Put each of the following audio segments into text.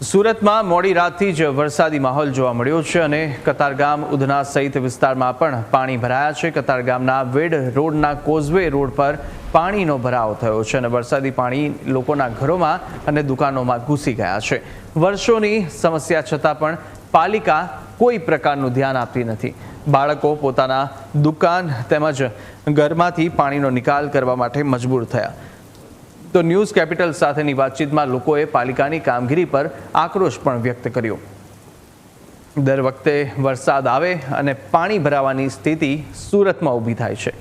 સુરતમાં મોડી રાતથી જ વરસાદી માહોલ જોવા મળ્યો છે અને કતારગામ ઉધના સહિત વિસ્તારમાં પણ પાણી ભરાયા છે. કતારગામના વેડ રોડના કોઝવે રોડ પર પાણીનો ભરાવો થયો છે અને વરસાદી પાણી લોકોના ઘરોમાં અને દુકાનોમાં ઘૂસી ગયા છે. વર્ષોની સમસ્યા છતાં પણ પાલિકા કોઈ પ્રકારનું ધ્યાન આપતી નથી. બાળકો પોતાના દુકાન તેમજ ઘરમાંથી પાણીનો નિકાલ કરવા માટે મજબૂર થયા. તો ન્યૂઝ કેપિટલ સાથેની વાતચીતમાં લોકોએ પાલિકાની કામગીરી પર આક્રોશ પણ વ્યક્ત કર્યો. દર વખતે વરસાદ આવે અને પાણી ભરાવાની સ્થિતિ સુરતમાં ઊભી થાય છે.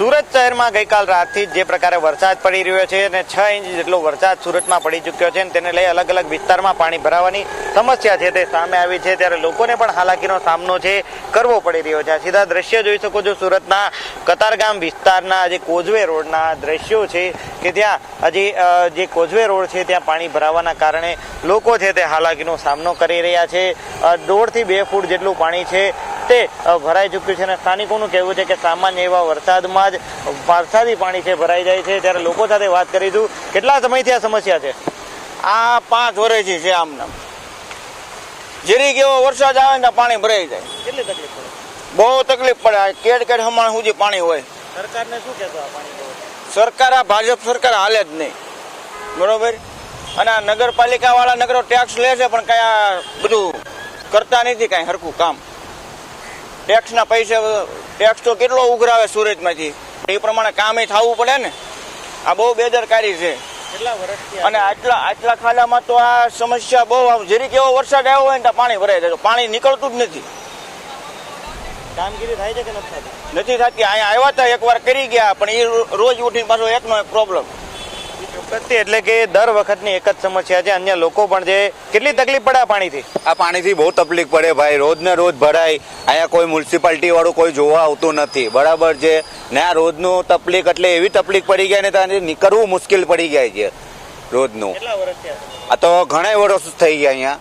સુરત શહેરમાં ગઈકાલ રાતથી જ પ્રકારે વરસાદ પડી રહ્યો છે અને છ ઇંચ જેટલો વરસાદ સુરતમાં પડી ચૂક્યો છે અને તેને લઈ અલગ અલગ વિસ્તારમાં પાણી ભરાવાની સમસ્યા છે તે સામે આવી છે. ત્યારે લોકોને પણ હાલાકીનો સામનો છે, કરવો પડી રહ્યો છે. આ સીધા દ્રશ્ય જોઈ શકો છો સુરતના કતારગામ વિસ્તારના જે કોઝવે રોડના દ્રશ્યો છે કે ત્યાં હજી જે કોઝવે રોડ છે ત્યાં પાણી ભરાવાના કારણે લોકો છે તે હાલાકીનો સામનો કરી રહ્યા છે. દોઢથી બે ફૂટ જેટલું પાણી છે તે ભરાઈ ચૂક્યું છે અને સ્થાનિકોનું કહેવું છે કે સામાન્ય એવા વરસાદમાં જ વરસાદી પાણી છે ભરાઈ જાય છે. ત્યારે લોકો સાથે વાત કરીશું. કેટલા સમયથી આ સમસ્યા છે? આ પાંચ વર્ષથી છે આમને જેરી કેવો વરસાદ આવે ને પાણી ભરાઈ જાય. કેટલી તકલીફ પડે? બહુ તકલીફ પડે. કેડ કેડ હમણાં સુધી પાણી હોય. સરકારને શું કહેતો આ પાણી સરકાર આ ભાજપ સરકાર હાલે જ નહીં. બરોબર? અને આ નગરપાલિકા વાળા નગરો ટેક્સ લે છે પણ કયા બધું કરતા નથી કઈ હરખું કામ. ટેક્સના પૈસા ટેક્સ તો કેટલો ઉઘરાવે સુરતમાંથી? એ પ્રમાણે કામે થવું પડે ને? આ બહુ બેદરકારી છે. અને આટલા આટલા ખાડામાં તો આ સમસ્યા બહુ આમ કેવો વરસાદ આવ્યો હોય ને તો પાણી ભરાઈ જાય પાણી નીકળતું જ નથી. કામગીરી થાય છે કે નથી થતી? નથી થતી. અહીંયા આવ્યા હતા એકવાર કરી ગયા પણ એ રોજ ઉઠીને પાછો એકનો એક પ્રોબ્લેમ એટલે કે દર વખતની એક જ સમસ્યા છે. અન્ય લોકો પણ છે કેટલી તકલીફ પડે આ પાણીથી? આ પાણીથી બહુ તકલીફ પડે ભાઈ. રોજ ને રોજ ભરાય. અહીંયા કોઈ મ્યુનિસિપાલિટી વાળું કોઈ જોવા આવતું નથી. બરાબર છે? ને આ રોજનું તકલીફ એટલે એવી તકલીફ પડી ગયા ને ત્યાં નીકળવું મુશ્કેલ પડી જાય છે રોજનું. આ તો ઘણા વર્ષ થઈ ગયા અહીંયા.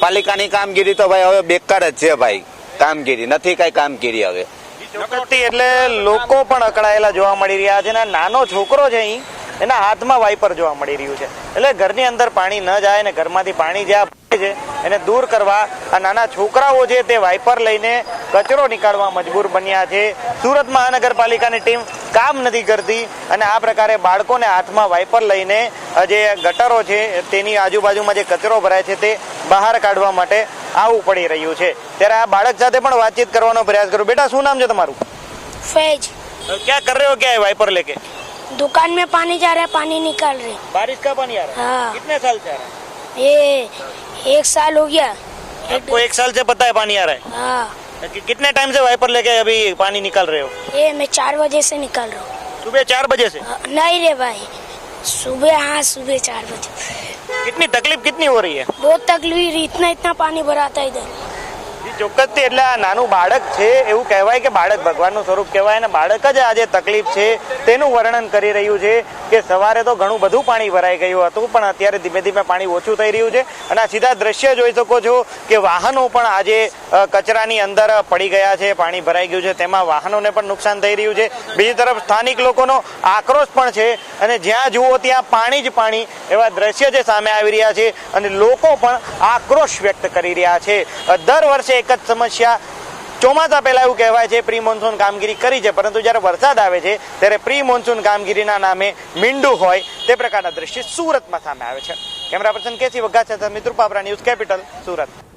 પાલિકાની કામગીરી તો ભાઈ હવે બેકાર જ છે ભાઈ. કામગીરી. નથી કઈ કામગીરી હવે. એટલે લોકો પણ અકળાયેલા જોવા મળી રહ્યા છે અને નાનો છોકરો છે અહીં, એના હાથમાં વાઇપર જોવા મળી રહ્યું છે. એટલે ઘરની અંદર પાણી ન જાય ને ઘરમાંથી પાણી જ્યાં છે, એને દૂર કરવા આ નાના છોકરાઓ છે તે વાઇપર લઈને કચરો નીકાળવા મજબૂર બન્યા છે. સુરત મહાનગરપાલિકાની ટીમ કામ નથી કરતી અને આ પ્રકારે બાળકોને હાથમાં વાઇપર લઈને જે ગટરો છે, તેની આજુબાજુમાં જે કચરો ભરાય છે તે બહાર કાઢવા માટે આવવું પડી રહ્યું છે ત્યારે આ બાળક સાથે પણ વાતચીત કરવાનો પ્રયાસ કરું બેટા શું નામ છે તમારું फैज क्या कर रहे हो क्या है वाइपर लेके दुकान में पानी जा रहा है पानी निकाल रहे बारिश का पानी आ रहा है हाँ कितने साल से आ रहा है ये एक साल हो गया आपको एक साल से पता है पानी आ रहा हाँ है कि- कितने टाइम से वाइपर लेके अभी पानी निकाल रहे हो ये मैं चार बजे से निकाल रहा हूँ सुबह चार बजे से हाँ, नहीं रे भाई सुबह हाँ सुबह चार बजे कितनी तकलीफ कितनी हो रही है बहुत तकलीफ इतना इतना पानी भराता है इधर જી, ચોક્કસથી એટલે આ નાનું બાળક છે, એવું કહેવાય કે બાળક ભગવાનનું સ્વરૂપ કહેવાય અને બાળક જ આજે તકલીફ છે, તેનું વર્ણન કરી રહ્યું છે કે સવારે તો ઘણું બધું પાણી ભરાઈ ગયું હતું, પણ અત્યારે ધીમે ધીમે પાણી ઓછું થઈ રહ્યું છે અને આ સીધા દ્રશ્ય જોઈ શકો છો કે વાહનો પણ આજે કચરાની અંદર પડી ગયા છે, પાણી ભરાઈ ગયું છે, તેમાં વાહનોને પણ નુકસાન થઈ રહ્યું છે. બીજી તરફ સ્થાનિક લોકોનો આક્રોશ પણ છે અને જ્યાં જુઓ ત્યાં પાણી જ પાણી એવા દ્રશ્ય જે સામે આવી રહ્યા છે અને લોકો પણ આક્રોશ વ્યક્ત કરી રહ્યા છે. દર વર્ષે એક જ સમસ્યા. ચોમાસા પહેલા એવું કહેવાય છે પ્રી મોન્સૂન કામગીરી કરી છે, પરંતુ જ્યારે વરસાદ આવે છે, ત્યારે પ્રી મોન્સૂન કામગીરીના નામે મીંડું હોય, તે પ્રકારના દ્રશ્ય સુરતમાં સામે આવે છે. કેમેરા પર્સન કેસી વઘા સાથે પાપરા ન્યૂઝ કેપિટલ સુરત.